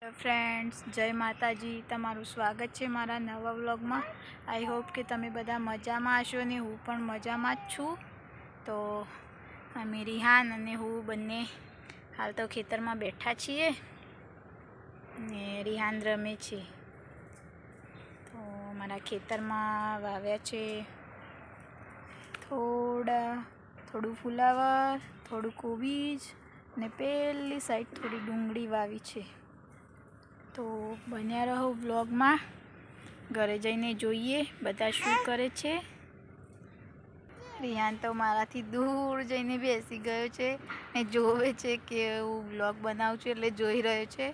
Friends જય માતાજી. તમારું સ્વાગત છે મારા નવા વ્લોગમાં. આઈ હોપ કે તમે બધા મજામાં હશો ને હું પણ મજામાં જ છું. તો અમે રિહાન અને હું બંને હાલ તો ખેતરમાં બેઠા છીએ ને રિહાન રમે છે. તો મારા ખેતરમાં વાવ્યા છે થોડા, થોડું ફુલાવર, થોડું કોબીજ ને પેલી સાઈડ થોડી ડુંગળી વાવી છે. તો બન્યા રહો વ્લોગમાં. ઘરે જઈને જોઈએ બધા શું કરે છે. રિયાન તો મારાથી દૂર જઈને બેસી ગયો છે ને જોવે છે કે હું વ્લોગ બનાવું છું એટલે જોઈ રહ્યો છે.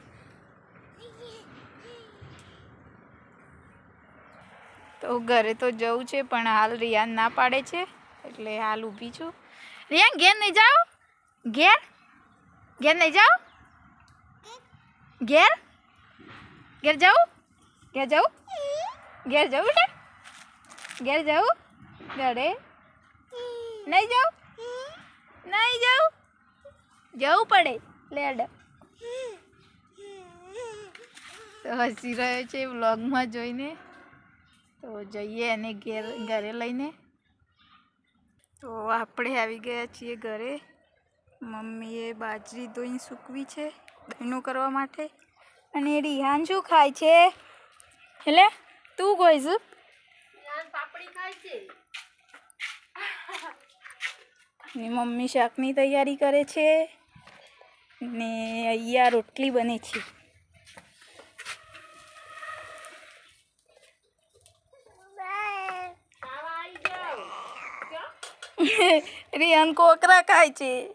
તો ઘરે તો જવું છે પણ હાલ રિયાન ના પાડે છે એટલે હાલ ઊભી છું. રિયાન, ઘેર નહીં જાઓ. ઘેર? ઘેર નહીં જાઓ? ઘેર? ઘેર જાઉં? ઘેર જાઉં? ઘેર જાઉં બેટા? ઘેર જાઉં? ઘરે? નહીં જાઉં? નહીં જાઉં? જવું પડે, લેડ. તો હસી રહ્યો છે વ્લોગમાં જોઈને. તો જઈએ એને ઘેર, ઘરે લઈને. તો આપણે આવી ગયા છીએ ઘરે. મમ્મીએ બાજરી દોઈ સૂકવી છે, દહીંનું કરવા માટે. અને રિહાન શું ખાય છે. એટલે તું કોઈશ ને મમ્મી શાકની તૈયારી કરે છે. ને અહીંયા રોટલી બને છે. રિહાન કોકરા ખાય છે.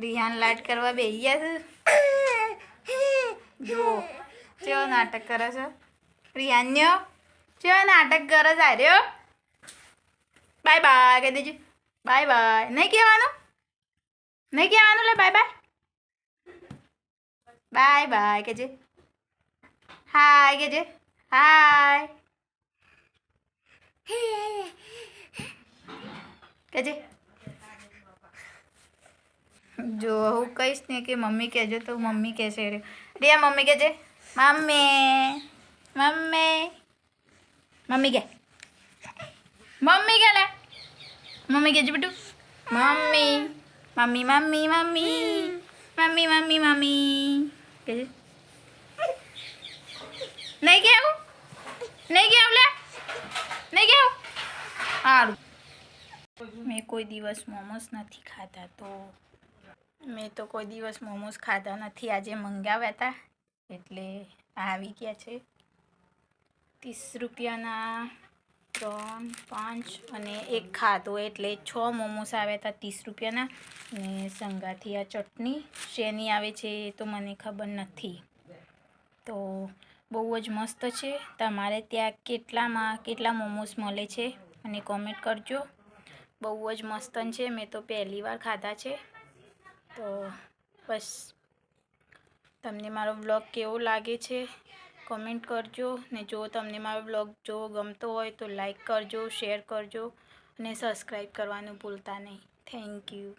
રિહાન લાડ કરવા બેસી ગયા છે. જો કેવો નાટક કરે છે? રિયાન્યો કેવો નાટક કરે છે? આર્યો. બાય બાય કહી દેજો. બાય બાય નહીં કહેવાનું? નહીં કહેવાનું લે બાય બાય બાય બાય કહેજે હાય કહેજે હાય કહેજે જો હું કહીશ ને કે મમ્મી કહેજો તો મમ્મી કહેશે રે. રિયા મમ્મી કહેજે મમ્મી મમ્મી મમ્મી કે મમ્મી કે લે મમ્મી છે બેટું mummy mummy mummy mummy mummy mummy mummy કહેજે નહીં કેવું નહીં કેવું લે નહીં કેવું સારું મેં કોઈ દિવસ મોમોસ નથી ખાતા તો મેં તો કોઈ દિવસ મોમોસ ખાધા નથી. આજે મંગાવ્યા હતા એટલે આવી ગયા છે. ત્રીસ રૂપિયાના ત્રણ, પાંચ અને એક ખાધો. એટલે છ મોમોસ આવ્યા હતા ત્રીસ રૂપિયાના. અને સંગાથી આ ચટણી, શેની આવે છે એ તો મને ખબર નથી. તો બહુ જ મસ્ત છે. તમારે ત્યાં કેટલામાં કેટલા મોમોસ મળે છે? અને કોમેન્ટ કરજો. બહુ જ મસ્ત છે. મેં તો પહેલી વાર ખાધા છે. તો બસ. તમને મારો બ્લોગ કેવો લાગે છે કમેન્ટ કરજો. ને જો તમને મારો બ્લોગ જો ગમતો હોય તો લાઈક કરજો શેર કરજો અને સબસ્ક્રાઈબ કરવાનું ભૂલતા નહીં. Thank you